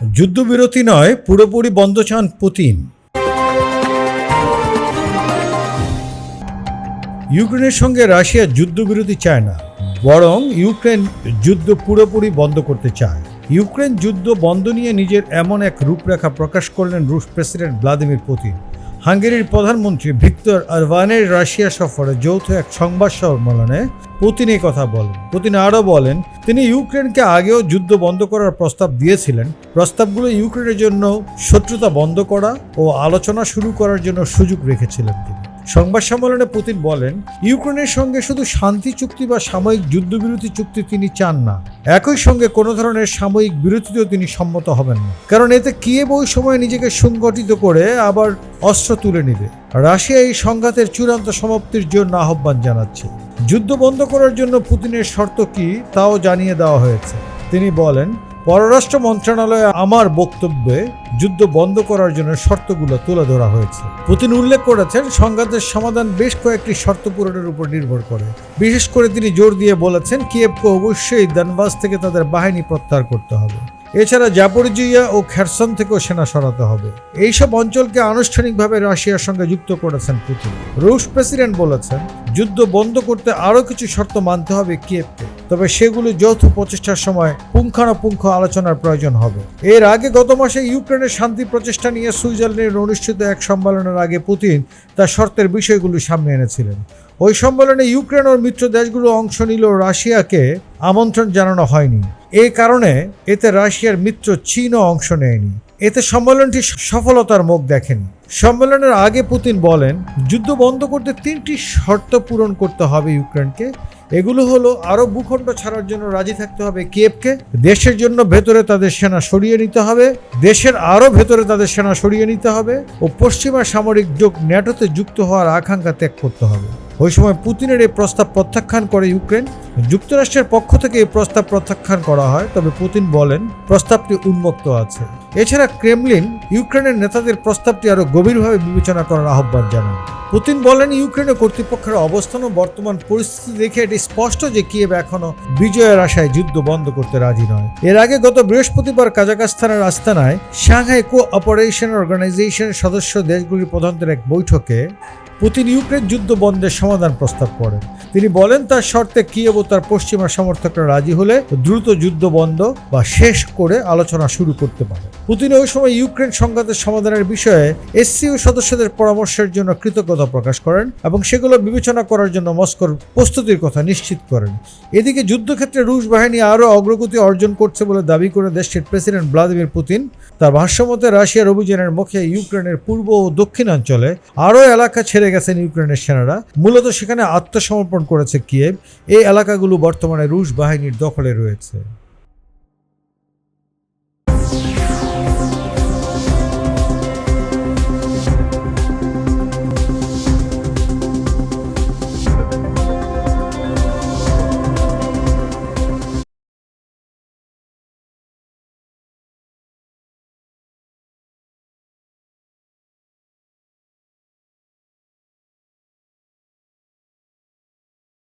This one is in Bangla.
যুদ্ধবিরতি নয়, পুরোপুরি বন্ধ চান পুতিন। ইউক্রেনের সঙ্গে রাশিয়া যুদ্ধবিরতি চায় না, বরং ইউক্রেন যুদ্ধ পুরোপুরি বন্ধ করতে চায়। ইউক্রেন যুদ্ধ বন্ধ নিয়ে নিজের এমন এক রূপরেখা প্রকাশ করলেন রুশ প্রেসিডেন্ট ভ্লাদিমির পুতিন। হাঙ্গেরির প্রধানমন্ত্রী ভিক্তর আরভানের রাশিয়া সফরে যৌথ এক সংবাদ সম্মেলনে পুতিন এই কথা বলেন। পুতিন আরও বলেন, তিনি ইউক্রেনকে আগেও যুদ্ধ বন্ধ করার প্রস্তাব দিয়েছিলেন। প্রস্তাবগুলো ইউক্রেনের জন্য শত্রুতা বন্ধ করা ও আলোচনা শুরু করার জন্য সুযোগ রেখেছিলেন তিনি। সংবাদ সম্মেলনে পুতিন বলেন, ইউক্রেনের সঙ্গে শুধু শান্তি চুক্তি বা সাময়িক যুদ্ধবিরতি চুক্তি তিনি চান না। একই সঙ্গে কোনো ধরনের সাময়িক বিরতিতেও তিনি সম্মত হবেন না। কারণ এতে কিয়েভ ওই সময় নিজেকে সংগঠিত করে আবার অস্ত্র তুলে নেবে। রাশিয়া এই সংঘাতের চূড়ান্ত সমাপ্তির জন্য আহ্বান জানাচ্ছে। যুদ্ধ বন্ধ করার জন্য পুতিনের শর্ত কি, তাও জানিয়ে দেওয়া হয়েছে। তিনি বলেন পররাষ্ট্র মন্ত্রণালয়ে আমার বক্তব্যে যুদ্ধ বন্ধ করার জন্য শর্তগুলো তুলে ধরা হয়েছে। পুতিন উল্লেখ করেছেন, সংঘাতের সমাধান বেশ কয়েকটি শর্ত পূরণের উপর নির্ভর করে। বিশেষ করে তিনি জোর দিয়ে বলেছেন, কিয়েভকে অবশ্যই দানবাস থেকে তাদের বাহিনী প্রত্যাহার করতে হবে। এছাড়া জাপরিজিয়া ও খেরসন থেকেও সেনা সরাতে হবে। এইসব অঞ্চলকে আনুষ্ঠানিকভাবে রাশিয়ার সঙ্গে যুক্ত করেছেন পুতিন। রুশ প্রেসিডেন্ট বলেছেন, যুদ্ধ বন্ধ করতে আরও কিছু শর্ত মানতে হবে কিয়েভকে। তবে সেগুলো যৌথ প্রচেষ্টার সময় পুঙ্খানুপুঙ্খ আলোচনার প্রয়োজন হবে। এর আগে গত মাসে ইউক্রেনের শান্তি প্রচেষ্টা নিয়ে সুইজারল্যান্ডে অনুষ্ঠিত এক সম্মেলনের আগে পুতিন তার শর্তের বিষয়গুলো সামনে এনেছিলেন। ওই সম্মেলনে ইউক্রেন ও মিত্র দেশগুলো অংশ নিল রাশিয়াকে আমন্ত্রণ জানানো হয়নি। এই কারণে এতে রাশিয়ার মিত্র চীনও অংশ নেয়নি। এতে সম্মেলনটি সফলতার মুখ দেখেন। সম্মেলনের আগে পুতিন বলেন, যুদ্ধ বন্ধ করতে তিনটি শর্ত পূরণ করতে হবে ইউক্রেনকে। এগুলো হলো আরও ভূখণ্ড ছাড়ার জন্য রাজি থাকতে হবে কিয়েভকে। দেশের জন্য ভেতরে তাদের সেনা সরিয়ে নিতে হবে। দেশের আরও ভেতরে তাদের সেনা সরিয়ে নিতে হবে ও পশ্চিমা সামরিক যোগ ন্যাটোতে যুক্ত হওয়ার আকাঙ্ক্ষা ত্যাগ করতে হবে। ওই সময় পুতিনের এই প্রস্তাব প্রত্যাখ্যান করে ইউক্রেন। যুক্তরাষ্ট্রের পক্ষ থেকে এই প্রস্তাব প্রত্যাখ্যান করা হয়, তবে পুতিন বলেন প্রস্তাবটি উন্মুক্ত আছে। এছাড়া ক্রেমলিন, ইউক্রেনের নেতাদের প্রস্তাবটি আরও গভীরভাবে বিবেচনা করার আহ্বান জানান। পুতিন বলেন ইউক্রেনের কর্তৃপক্ষের অবস্থান ও বর্তমান পরিস্থিতি দেখে এটি স্পষ্ট যে কিয়েভ এখনও বিজয়ের আশায় যুদ্ধ বন্ধ করতে রাজি নয়। এর আগে গত বৃহস্পতিবার কাজাকাস্তানের আস্তানায় সাংহাই কো অপারেশন অর্গানাইজেশনের সদস্য দেশগুলির প্রধানদের এক বৈঠকে পুতিন ইউক্রেন যুদ্ধ বন্ধের সমাধান প্রস্তাব করেন। তিনি বলেন, তার শর্তে কিয়েভ ও তার পশ্চিমা সমর্থকরা রাজি হলে দ্রুত যুদ্ধ বন্ধ বা শেষ করে আলোচনা শুরু করতে পারে। পুতিন ওই সময় ইউক্রেন সংঘাতের সমাধানের বিষয়ে এসসিও সদস্যদের পরামর্শের জন্য কৃতজ্ঞতা প্রকাশ করেন এবং সেগুলো বিবেচনা করার জন্য মস্কোর প্রস্তুতির কথা নিশ্চিত করেন। এদিকে যুদ্ধক্ষেত্রে রুশ বাহিনী আরও অগ্রগতি অর্জন করছে বলে দাবি করে দেশটির প্রেসিডেন্ট ভ্লাদিমির পুতিন। তার ভাষ্যমতে রাশিয়ার অভিযানের মুখে ইউক্রেনের পূর্ব ও দক্ষিণাঞ্চলে আরও এলাকা ছেড়ে গেছেন ইউক্রেনের সেনারা। মূলত সেখানে আত্মসমর্পণ করেছে কিয়েভ এই এলাকাগুলো বর্তমানে রুশ বাহিনীর দখলে রয়েছে।